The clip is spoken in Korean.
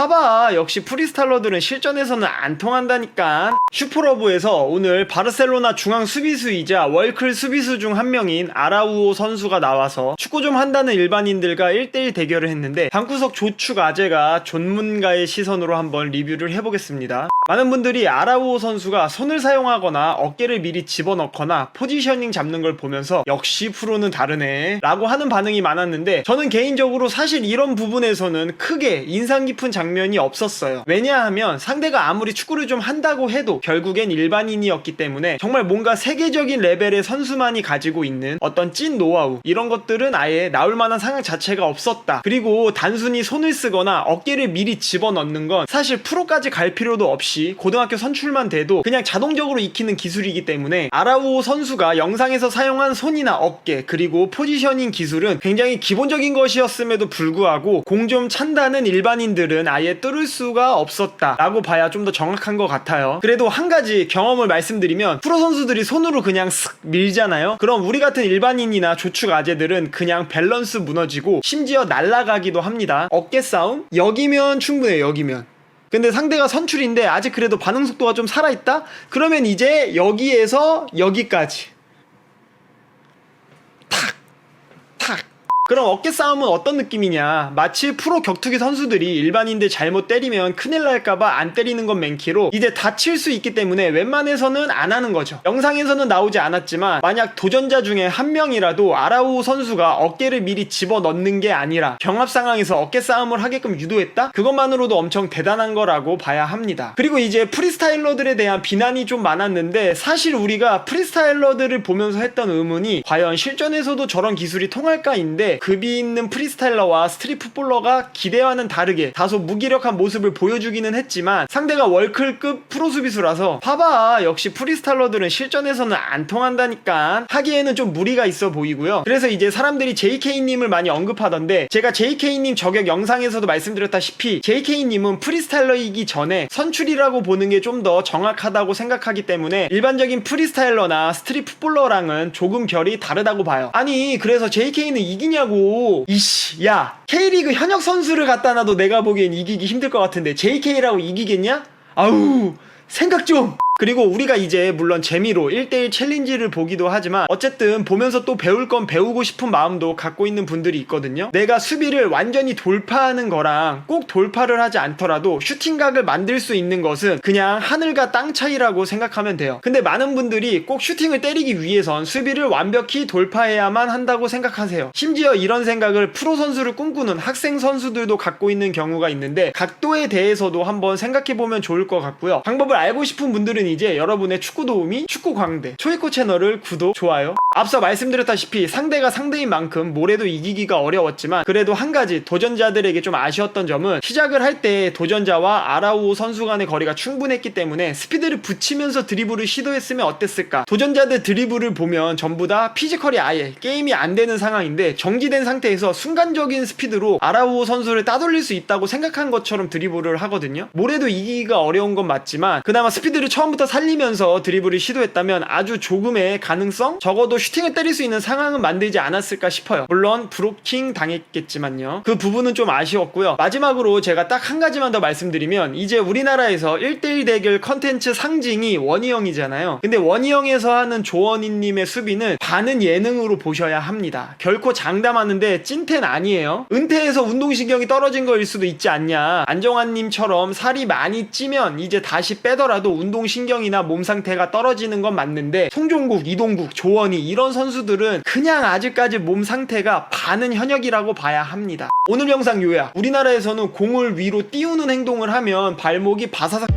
봐봐. 역시 프리스타일러들은 실전에서는 안 통한다니까. 슈퍼러브에서 오늘 바르셀로나 중앙 수비수이자 월클 수비수 중 한 명인 아라우오 선수가 나와서 축구 좀 한다는 일반인들과 1대1 대결을 했는데 방구석 조축 아재가 전문가의 시선으로 한번 리뷰를 해보겠습니다 많은 분들이 아라우오 선수가 손을 사용하거나 어깨를 미리 집어넣거나 포지셔닝 잡는 걸 보면서 역시 프로는 다르네 라고 하는 반응이 많았는데 저는 개인적으로 사실 이런 부분에서는 크게 인상 깊은 장면이 없었어요. 왜냐하면 상대가 아무리 축구를 좀 한다고 해도 결국엔 일반인이었기 때문에 정말 뭔가 세계적인 레벨의 선수만이 가지고 있는 어떤 찐 노하우 이런 것들은 아예 나올 만한 상황 자체가 없었다. 그리고 단순히 손을 쓰거나 어깨를 미리 집어넣는 건 사실 프로까지 갈 필요도 없이 고등학교 선출만 돼도 그냥 자동적으로 익히는 기술이기 때문에 아라우오 선수가 영상에서 사용한 손이나 어깨 그리고 포지셔닝 기술은 굉장히 기본적인 것이었음에도 불구하고 공 좀 찬다는 일반인들은 아예 뚫을 수가 없었다 라고 봐야 좀 더 정확한 것 같아요. 그래도 한 가지 경험을 말씀드리면 프로 선수들이 손으로 그냥 쓱 밀잖아요? 그럼 우리 같은 일반인이나 조축 아재들은 그냥 밸런스 무너지고 심지어 날아가기도 합니다. 어깨 싸움? 여기면 충분해요 여기면 근데 상대가 선출인데 아직 그래도 반응 속도가 좀 살아있다? 그러면 이제 여기에서 여기까지 그럼 어깨 싸움은 어떤 느낌이냐? 마치 프로 격투기 선수들이 일반인들 잘못 때리면 큰일 날까봐 안 때리는 건 맨키로 이제 다칠 수 있기 때문에 웬만해서는 안 하는 거죠. 영상에서는 나오지 않았지만 만약 도전자 중에 한 명이라도 아라우 선수가 어깨를 미리 집어 넣는 게 아니라 경합 상황에서 어깨 싸움을 하게끔 유도했다? 그것만으로도 엄청 대단한 거라고 봐야 합니다. 그리고 이제 프리스타일러들에 대한 비난이 좀 많았는데 사실 우리가 프리스타일러들을 보면서 했던 의문이 과연 실전에서도 저런 기술이 통할까인데 급이 있는 프리스타일러와 스트릿 풋볼러가 기대와는 다르게 다소 무기력한 모습을 보여주기는 했지만 상대가 월클급 프로 수비수라서 봐봐 역시 프리스타일러들은 실전에서는 안 통한다니까. 하기에는 좀 무리가 있어 보이고요. 그래서 이제 사람들이 JK님을 많이 언급하던데 제가 JK님 저격 영상에서도 말씀드렸다시피 JK님은 프리스타일러이기 전에 선출이라고 보는 게 좀 더 정확하다고 생각하기 때문에 일반적인 프리스타일러나 스트릿 풋볼러랑은 조금 결이 다르다고 봐요. 아니 그래서 JK는 이기냐고 이씨 야 K리그 현역 선수를 갖다 놔도 내가 보기엔 이기기 힘들 것 같은데 JK라고 이기겠냐? 아우 생각 좀 그리고 우리가 이제 물론 재미로 1대1 챌린지를 보기도 하지만 어쨌든 보면서 또 배울 건 배우고 싶은 마음도 갖고 있는 분들이 있거든요. 내가 수비를 완전히 돌파하는 거랑 꼭 돌파를 하지 않더라도 슈팅각을 만들 수 있는 것은 그냥 하늘과 땅 차이라고 생각하면 돼요. 근데 많은 분들이 꼭 슈팅을 때리기 위해선 수비를 완벽히 돌파해야만 한다고 생각하세요. 심지어 이런 생각을 프로 선수를 꿈꾸는 학생 선수들도 갖고 있는 경우가 있는데 각도에 대해서도 한번 생각해 보면 좋을 것 같고요. 방법을 알고 싶은 분들은 이제 여러분의 축구 도우미 축구 광대 초이코 채널을 구독 좋아요. 앞서 말씀드렸다시피 상대가 상대인 만큼 모레도 이기기가 어려웠지만 그래도 한 가지 도전자들에게 좀 아쉬웠던 점은 시작을 할 때 도전자와 아라우 선수 간의 거리가 충분했기 때문에 스피드를 붙이면서 드리블을 시도했으면 어땠을까. 도전자들 드리블을 보면 전부 다 피지컬이 아예 게임이 안 되는 상황인데 정지된 상태에서 순간적인 스피드로 아라우 선수를 따돌릴 수 있다고 생각한 것처럼 드리블을 하거든요. 모레도 이기기가 어려운 건 맞지만 그나마 스피드를 처음부터 살리면서 드리블을 시도했다면 아주 조금의 가능성 적어도 슈팅을 때릴 수 있는 상황은 만들지 않았을까 싶어요. 물론 브로킹 당했겠지만요. 그 부분은 좀 아쉬웠고요. 마지막으로 제가 딱 한 가지만 더 말씀드리면 이제 우리나라에서 1대1 대결 컨텐츠 상징이 원희영이잖아요. 근데 원희영에서 하는 조원희님의 수비는 반은 예능으로 보셔야 합니다. 결코 장담하는데 찐텐 아니에요. 은퇴해서 운동신경이 떨어진 거일 수도 있지 않냐. 안정환님처럼 살이 많이 찌면 이제 다시 빼더라도 운동 신경이나 몸 상태가 떨어지는 건 맞는데 송종국, 이동국, 조원희 이런 선수들은 그냥 아직까지 몸 상태가 반은 현역이라고 봐야 합니다. 오늘 영상 요약. 우리나라에서는 공을 위로 띄우는 행동을 하면 발목이 바사삭